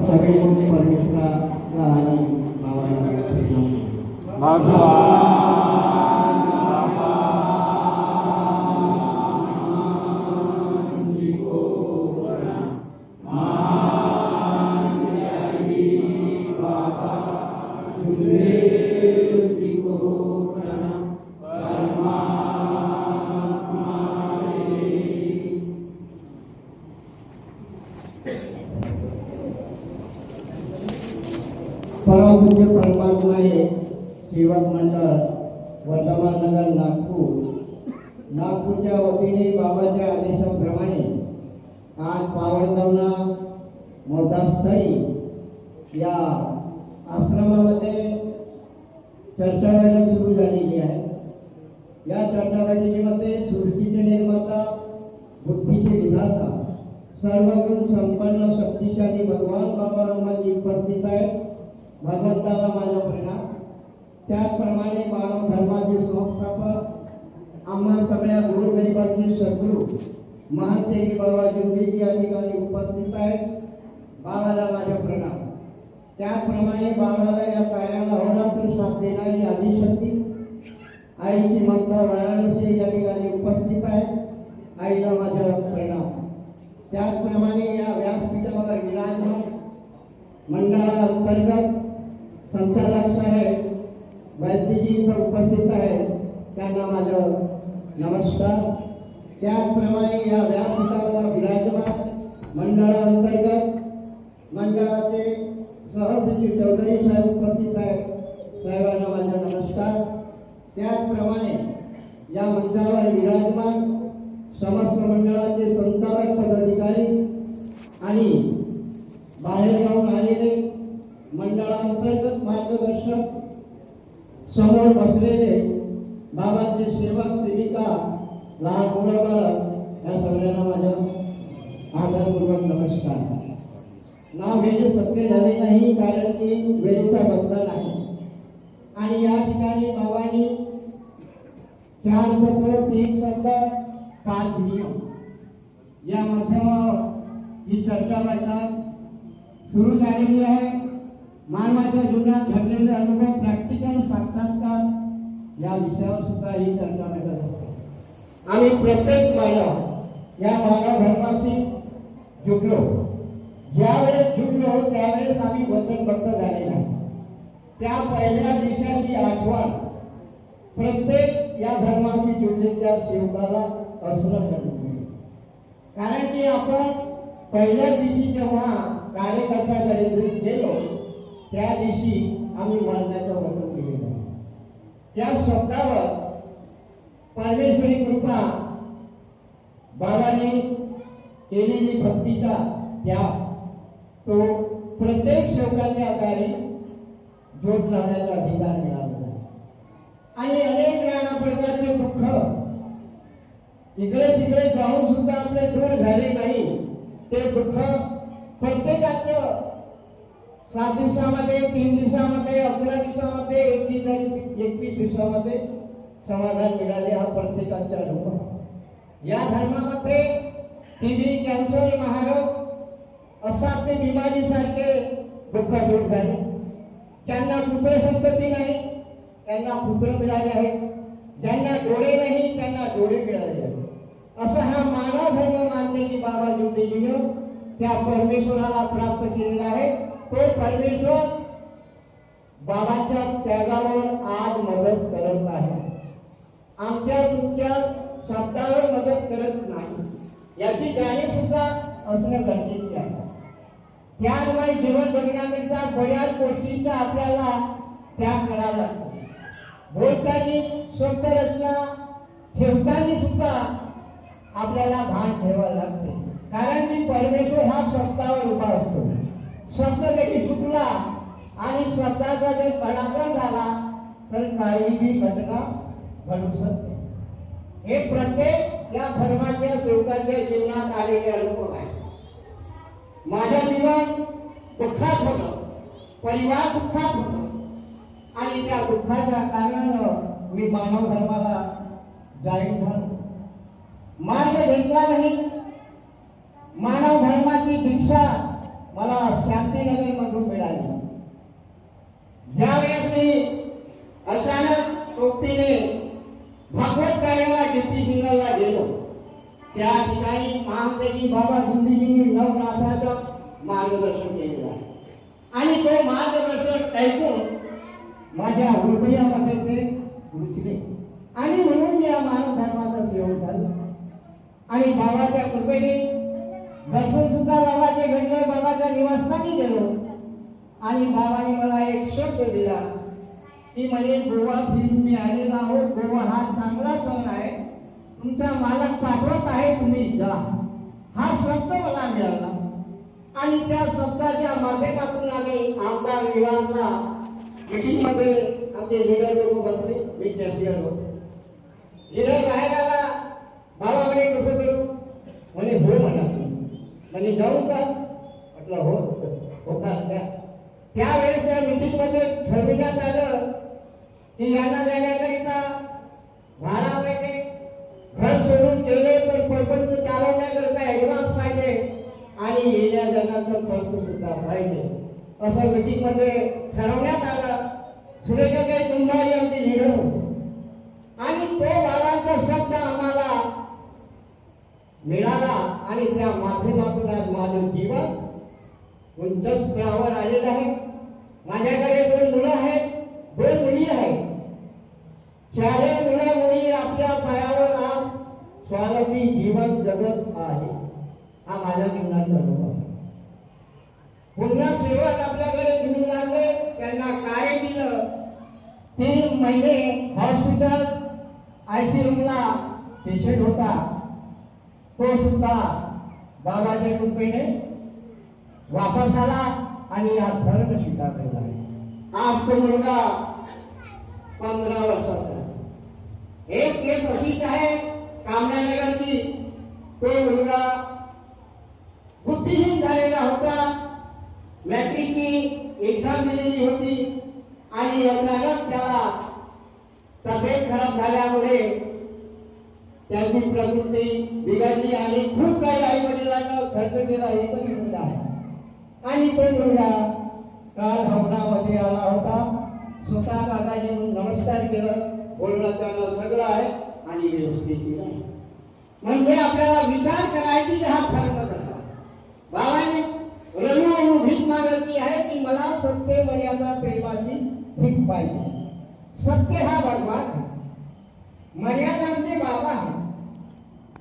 सगळे कोण परमेश्वराला परमपूज्य परमात्माने सेवक मंडळ वर्धमान नगर नागपूर. नागपूरच्या वतीने बाबाच्या आदेशाप्रमाणे आज पावळगावना मोठास्थळी या आश्रमामध्ये चर्चा सुरू झालेली आहे. या चर्चावैठकीमध्ये सृष्टीचे निर्माता बुद्धीचे विधाता सर्व गुण संपन्न शक्तिशाली भगवान बाबा रमाजी उपस्थित आहे भगवंताला माझा प्रणाम. त्याचप्रमाणे मानव धर्माचे संस्थापक आम्हा सगळ्या गुरुगरिबाचे शत्रू महातेगी बाबा जोगेजी या ठिकाणी उपस्थित आहेत. बाबाला माझा प्रणाम. त्याचप्रमाणे बाबाला या कार्याला अहोरात्र साथ देणारी आदिशक्ती आईची ममता वाराणसी या ठिकाणी उपस्थित आहे. आईला माझा प्रणाम. त्याचप्रमाणे या व्यासपीठावर विराजमान मंडळाअंतर्गत संचालक साहेब वैद्यजी इथं उपस्थित आहेत. त्यांना माझं नमस्कार. त्याचप्रमाणे या व्यासपीठावर विराजमान मंडळाअंतर्गत मंडळाचे सहसचिव चौधरी साहेब उपस्थित आहेत. साहेबांना माझा नमस्कार. त्याचप्रमाणे या मंचावर विराजमान समस्त मंडळाचे संचालक पदाधिकारी आणि बाहेर जाऊन आलेले मंडळांतर्गत मार्गदर्शक समोर बसलेले बाबांचे सेवक सेविका लहान मुलं या सगळ्यांना माझ्या आदरपूर्वक नमस्कार. नाव घेणे सत्य झाले नाही कारण की वेळेचा बंधन नाही. आणि या ठिकाणी बाबांनी चार तत्व तीन शब्द पाच नियम या माध्यमावर ही चर्चा बैठक सुरू झालेली आहे. मानवाच्या जीवनात घडलेले अनुभव प्रॅक्टिकल साक्षात्कार या विषयावर सुद्धा ही चर्चा बैठक असते. आम्ही प्रत्येक मानव या मानव धर्माशी जुडलो. ज्यावेळेस जुडलो त्यावेळेस आम्ही वचनबद्ध झाले आहे त्या पहिल्या दिवसाची आठवण प्रत्येक या धर्माशी जुडलेल्या सेवकाला असणं गरजेचं कारण की आपण पहिल्या दिवशी जेव्हा कार्यकर्त्याकडे गेलो त्या दिवशी आम्ही मरण्याचं वचन दिलेलं आहे. त्या शब्दावर परमेश्वरी कृपा बाबांनी केलेली भक्तीचा त्या तो प्रत्येक सेवकाच्या आधारी जोड लावण्याचा अधिकार मिळालेला आणि अनेक नाना प्रकारचे दुःख इकडे तिकडे जाऊन सुद्धा आपले दूर झाले नाही. ते दुःख प्रत्येकाचं सात दिवसामध्ये, तीन दिवसामध्ये, अकरा दिवसामध्ये, एकवीस एकवीस दिवसामध्ये समाधान मिळाले हा प्रत्येकाचा अनुभव या धर्मामध्ये महारोग, असाध्य बिमारी सारखे दुःख दूर झाले. त्यांना पुत्र पुत्र मिळाले आहेत ज्यांना डोळे हा मानव धर्म मानते की बाबा ज्योतिजीनं त्या परमेश्वराला प्राप्त आहे. तो परमेश्वर बाबाच्या त्यागावर आज मदत करत आहे आमच्या तुमच्या शब्दावर मदत करत नाही. याची जाणीव सुद्धा असणं गरजेचे आहे. त्यामुळे जीवन जगण्याकरिता बऱ्याच गोष्टींचा आपल्याला त्याग करावा लागतो. बोलताना शब्द रचना ठेवताना सुद्धा आपल्याला भान ठेवावं लागते. कारण की परमेश्वर हा शब्दावर उभा असतो. शब्द कधी चुकला आणि स्वतःचा जर कडाकण झाला तर काहीही घटना घडू शकते. हे प्रत्येक या धर्माच्या सेवकाच्या जीवनात आलेले अनुभव आहे माझ्या जीवन दुःखात होतं परिवार दुःखात होतं आणि त्या दुःखाच्या कारणानं मी मानव धर्माला जाहीर झालो. मार्ग घेतला नाही. मानव धर्माची दीक्षा मला शांतीनगर मधून मिळाली. ज्यावेळेस मी अचानक सोबतीने भागवत कार्याला कीर्ती सिंगलला गेलो त्या ठिकाणी महामदेवी बाबा जिंदगीने नवनाथाचं मार्गदर्शन केलेलं आहे. आणि तो मार्गदर्शन ऐकून माझ्या हृदयामध्ये ते रुचले. आणि म्हणून मी या मानव धर्माचा सेवन झालो. आणि बाबाच्या कृपेने दर्शन सुद्धा बाबाचे घडले बाबाच्या निवासस्थानी गेलो. आणि बाबाने मला एक शब्द दिला. की म्हणे गोवा फिरून मी आलेला आहोत. गोवा हा चांगला सण आहे. तुमचा मालक पाठवत आहे तुम्ही जा. हा शब्द मला मिळाला. आणि त्या शब्दाच्या माध्यमातून आम्ही आमदार निवासला मिटिंगमध्ये आमचे लिडर लोक बसले. मी कॅशियर होतो. लिडर बाहेर आला. बाबा म्हणे कसं करू? म्हणे हो म्हणा. म्हणे जाऊ का? म्हटलं हो हो का त्या त्यावेळेस त्या मीटिंगमध्ये ठरविण्यात आलं की यांना जाण्याकरिता भाडा पाहिजे घर सोडून गेले तर प्रपंच चालवण्याकरिता ऍडव्हान्स पाहिजे आणि येण्या जाण्याचं खर्च सुद्धा पाहिजे. असं मीटिंगमध्ये ठरवण्यात आलं. सुरेखाताई कुंभारी आमची लिडर होते. आणि तो बाबांचा शब्द आम्हाला मिळाला. आणि त्या माध्यमातून आज माझं जीवन उंचस्थळावर आलेलं आहे. माझ्याकडे दोन मुलं आहेत दोन मुली आहेत. चारही मुलं मुली आपल्या पायावर आज स्वावलंबी जीवन जगत आहे. हा माझ्या जीवनाचा अनुभव आहे. पुन्हा सेवक आपल्याकडे घेऊन लागले. त्यांना कार्य दिलं? तीन महिने हॉस्पिटल आयसी रूमला पेशंट होता. तो सुद्धा बाबाच्या कृपेने वापस आला आणि या धर्म स्वीकारलेला आहे आज तो मुलगा पंधरा वर्षाचा एक केस अशीच आहे कामनानगरची तो मुलगा बुद्धिहीन झालेला होता. मॅट्रिकची एक्झाम दिलेली होती. आणि अचानक त्याला तब्येत खराब झाल्यामुळे त्याची प्रकृती बिघडली आणि खूप काही आई वडिलांना खर्च केला हे पण मुलगा आहे. आणि तो मुलगा काल हवनामध्ये आला होता. स्वतः काकाजी नमस्कार केलं. बोलणं चालणं सगळं आहे आणि व्यवस्थेची आहे. म्हणजे आपल्याला विचार करायची हा फरक करता बाबाने रघु म्हणून भीक मागितली आहे की मला सत्य मर्यादा प्रेमाची भीक पाहिजे. सत्य हा भगवान मर्यादांचे म्हणजे बाबा आहे.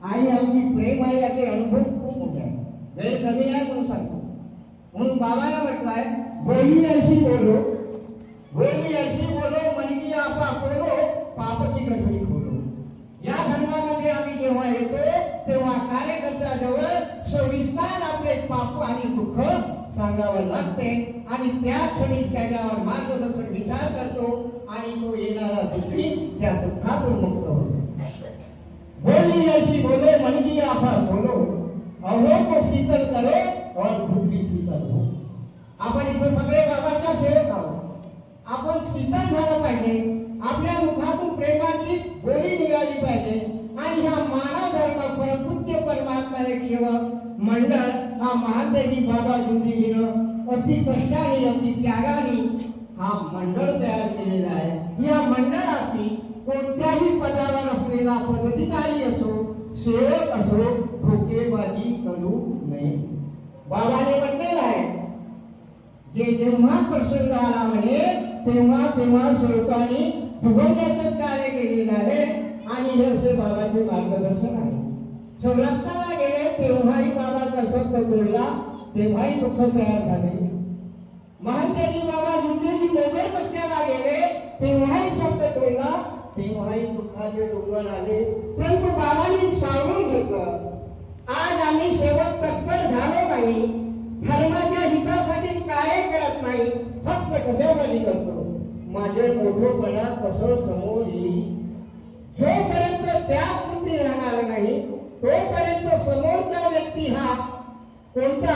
आई आमची प्रेम आहे याचे अनुभव खूप मोठे आहे वेळ कमी आहे म्हणून सांगतो. म्हणून बाबाला म्हटलंय बोली अशी बोलो बोली अशी बोलो मनगी आपण बोलो पापची कठोरी खोलो या धर्मामध्ये आम्ही जेव्हा येतो तेव्हा कार्यकर्त्याजवळ सविस्तार आपले पाप आणि दुःख सांगावं लागते. आणि त्या क्षणी त्याच्यावर मार्गदर्शन विचार करतो. आणि तो येणारा दुःखी त्या दुःखातून मुक्त होतो बोली ऐसी बोले मन की आफा बोलो अवरों को शीतल करे और खुद भी शीतल हो आपण इथं सगळे बाबांना सेवक आहोत. आपण शीतल झालं पाहिजे. आपल्या मुखातून प्रेमाची गोळी निघाली पाहिजे. आणि ह्या मानव धर्म परपूज्य परमात्माने सेवक मंडळ हा महादेवी बाबा ज्योतिषीनं अति कष्टाने अति त्यागाने हा मंडळ तयार केलेला आहे. या मंडळाची कोणत्याही पदावर असलेला पदाधिकारी असो सेवक असो ठोकेबाजी करू नये. बाबाने म्हटलेलं आहे. जे जेव्हा प्रसंग आला म्हणे तेव्हा तेव्हा स्वरूपाने फुगवण्याचं कार्य केलेलं आहे आणि हे असे बाबाचे मार्गदर्शन आहे. सौराष्ट्राला गेले तेव्हाही बाबाचा शब्द बोलला तेव्हाही दुःख तयार झाले. महात्याजी बाबा जुंदेजी मोगल बसल्याला गेले तेव्हाही शब्द बोलला तेव्हाही दुःखाचे डोंगर आले. परंतु बाबांनी सावरून घेतलं. आज आम्ही शेवट तत्पर झालो नाही. धर्माच्या हितासाठी काय करत नाही फक्त कशासाठी करतो? माझे मोठोपणा कसं समोर येईल? जोपर्यंत त्या कृती राहणार नाही तोपर्यंत समोरचा व्यक्ती हा कोणता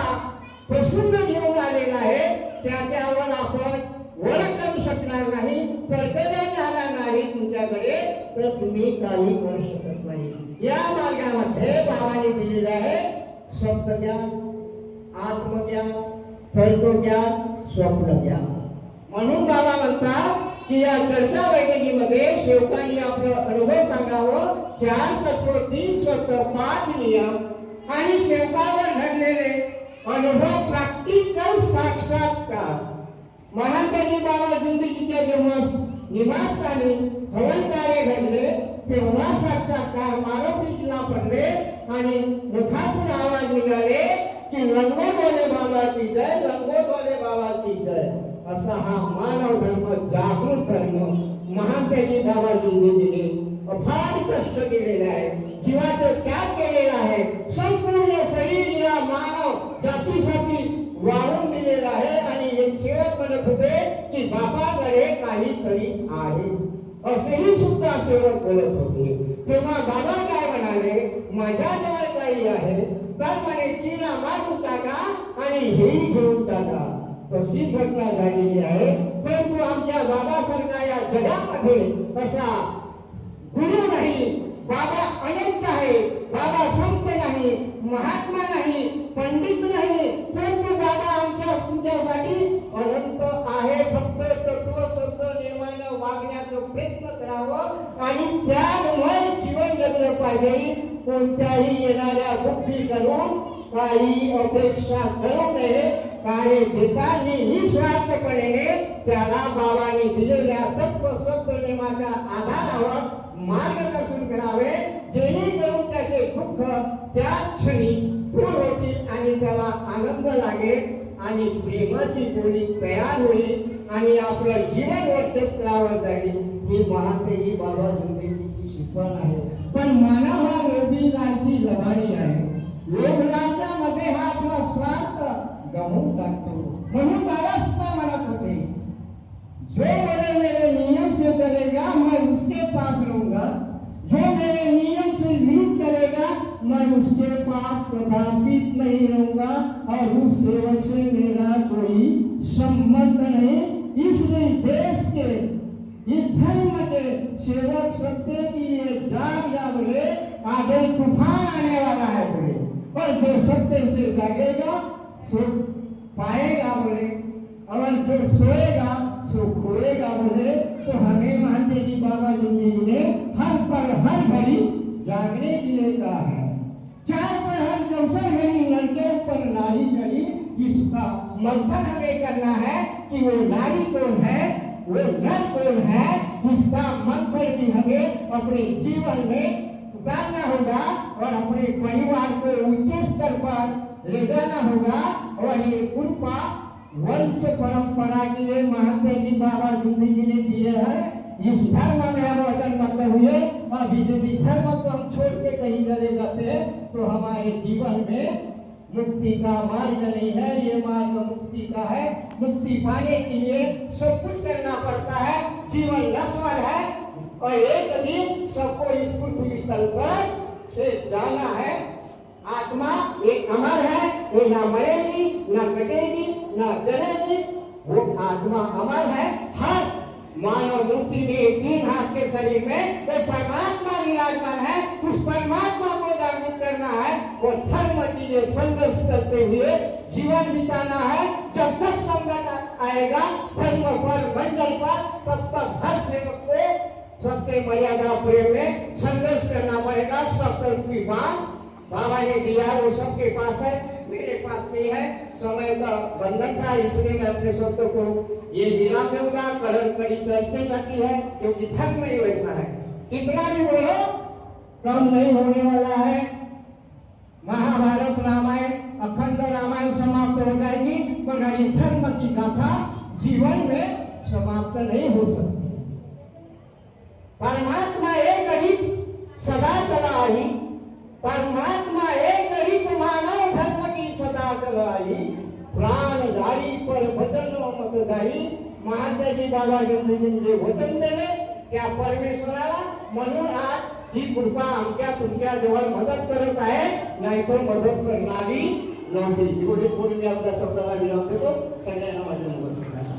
प्रसंग घेऊन आलेला आहे त्याच्यावर आपण ओळख करू शकणार नाही. कर्तव्य नाही तुमच्याकडे तर तुम्ही करू शकत नाही. या मार्गामध्ये बाबाने दिलेलं आहे शब्द ज्ञान आत्मज्ञान ठरतो ज्ञान स्वप्न ज्ञान म्हणून बाबा म्हणतात की या चर्चा बैठकीमध्ये शेवकांनी आपलं अनुभव सांगावं. चार तत्व, तीन सत्व, पाच नियम आणि शेवकावर घडलेले अनुभव प्रॅक्टिकल साक्षात्कार. महात्माजी बाबा जिंदगीच्या जेव्हा निवासस्थानी हवन कार्य घडले तेव्हा साक्षात्कार मारुतीला पडले आणि मुखातून आवाज निघाले की लंगोटवाले बाबा की जय लंगोटवाले बाबा की जय. असा हा मानव धर्म जागृत धर्म महान त्याची बाबा जिंदगीने अफाट कष्ट केलेले आहे जीवाचं त्याग केलेला आहे संपूर्ण शरीर या मानव जातीसाठी वाढून दिलेला आहे आणि एक शेवट म्हणत होते की बाबाकडे काहीतरी आहे असेही बोलत होते. तेव्हा बाबा काय म्हणाले माझ्याजवळ काही आहे तर म्हणे चिना मारून टाका आणि हेही घेऊन टाका. तशी घटना झालेली आहे. परंतु आमच्या बाबासारखा या जगामध्ये असा गुरु नाही. बाबा अनंत आहे. बाबा संत नाही. महात्मा नाही. करून काही अपेक्षा करू नये काही देताना निस्वार्थपणे त्याला बाबांनी दिलेल्या तत्व सत्व नियमाच्या आधारावर मार्गदर्शन करावे जेणेकरून त्याचे दुःख त्या क्षणी दूर होतील आणि त्याला आनंद लागेल आणि प्रेमाची गोळी तयार होईल आणि आपलं जीवन वर्चस्त्रावर जाईल. ही महात्मे बाबा जिंदगीची शिकवण आहे. पण मानव हा योगीलाची लढाई आहे. योगराजामध्ये हा आपला स्वार्थ टाकतो. म्हणून म्हणत होते, जो मेरे नियम से चलेगा मैं उसके पास रहूँगा जो मेरे नियम से चलेगा मैं उसके पास कदापि नहीं रहूँगा और उस सेवक से मेरा कोई संबंध नहीं. इसलिए देश के, इस धर्म के सेवक सत्य के लिए जाग जा बोले आगे तूफ़ान आने वाला है बोले। और जो सत्य से जागेगा, सो पाएगा बोले। और जो सोएगा, सो खोएगा बोले। तो हमें मानते जी बाबा जी ने हर पर हर घड़ी जागने के लिए कहा है। चार पर हर चौसठ घड़ी लड़के ऊपर नारी घड़ी इसका मंथन हमें करना है कि वो नारी कौन है, वो नर कौन है इसका मंथन भी हमें अपने जीवन में उतारना होगा और अपने परिवार को ऊँचे स्तर पर ले जाना होगा और ये कृपा वंश परंपरा के लिए महात्मा जी, बाबा ज़िंदगी जी ने दिए हैं। इस धर्म में हम वचन करते हुए अभी यदि धर्म को हम छोड़ के कहीं चले जाते तो हमारे जीवन में मुक्ति का मार्ग नहीं है, ये मार्ग मुक्ति का है। मुक्ति पाने के लिए सब कुछ करना पड़ता है। जीवन नश्वर है और एक दिन सबको इस पृथ्वी तल पर से जाना है। आत्मा एक अमर है, वो ना मरेगी, ना कटेगी, ना जलेगी, वो आत्मा अमर है। हर मानव मूर्ति में तीन हाथ के शरीर में एक परमात्मा विराजमान है, उस परमात्मा को जागरूक करना है। वो धर्म लिए संघर्ष करते हुए जीवन बिताना है। जब तक संगत आएगा, धर्म पर, मंडल पर, तब तक हर सेवक को सबके मर्यादा प्रेम में संघर्ष करना पड़ेगा, सब तरफ़ की बात। बाबा ने दिया, वो सबके पास है, मेरे पास भी है, समय का बंधन था, इसलिए मैं अपने शब्द को ये विराम दूँगा। करण कड़ी चलते जाती है, क्योंकि धर्म ही वैसा है। कितना भी बोलो, कम नहीं होने वाला है। महाभारत रामायण, अखंड रामायण समाप्त हो जाएगी मगर ये धर्म की गाथा जीवन में समाप्त नहीं हो सकती। परमात्मा एक अधिक सदा आहे परमात्मा एक अधिक मानव धर्म की सदा चलाई प्राण जाई पर भजन मत जाई महात्याजी बाबा जिंदगी जे वचन दिले त्या परमेश्वराला म्हणून आज ही कृपा आमच्या तुमच्या जवळ मदत करत आहे. नाहीतर मदत करणारी नव्हती. एवढे कोणी मी आपल्या शब्दाला विराम देतो. सगळ्यांना माझ्या नमस्कार.